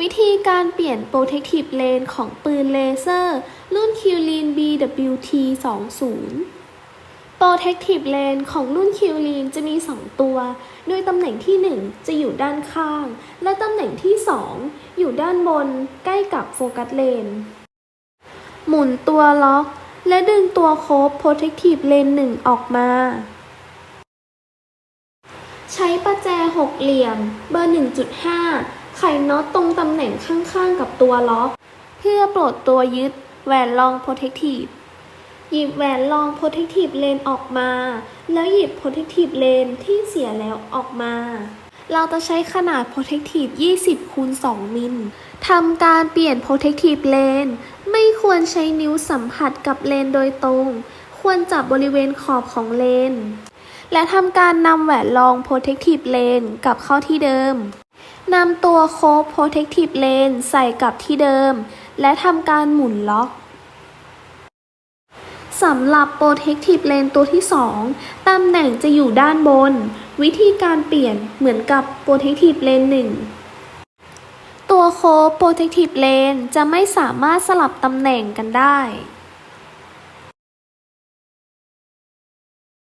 วิธีการเปลี่ยน Protective Lane ของปืนเลเซอร์ รุ่น q l i n BWT 20 Protective Lane ของรุ่น q l i n จะมี 2 ตัว โดยตำแหน่งที่ 1 จะอยู่ด้านข้าง และตำแหน่งที่ 2 อยู่ด้านบนใกล้กับโฟกัสเลนหมุนตัวล็อก และดึงตัวโคบ Protective Lane 1ออกมาใช้ประแจหกเหลี่ยม เบอร์ 1.5 ไขน็อตตรงตำแหน่งข้างๆกับตัวล็อกเพื่อปลดตัวยึดแหวนรอง Protective หยิบแหวนรอง Protective Lane ออกมา แล้วหยิบ Protective Lane ที่เสียแล้วออกมา เราจะใช้ขนาด Protective 20คูณ2มิลทำการเปลี่ยน Protective Lane ไม่ควรใช้นิ้วสัมผัสกับเลนโดยตรง ควรจับบริเวณขอบของเลนและทำการนำแหวนรอง Protective Lane กลับเข้าที่เดิม นำตัวโค้ด Protective Lane ใส่กลับที่เดิม และทำการหมุนล็อกสำหรับ Protective Lane ตัวที่ 2 ตำแหน่งจะอยู่ด้านบน วิธีการเปลี่ยนเหมือนกับ Protective Lane 1ตัวโค้ด Protective Lane จะไม่สามารถสลับตำแหน่งกันได้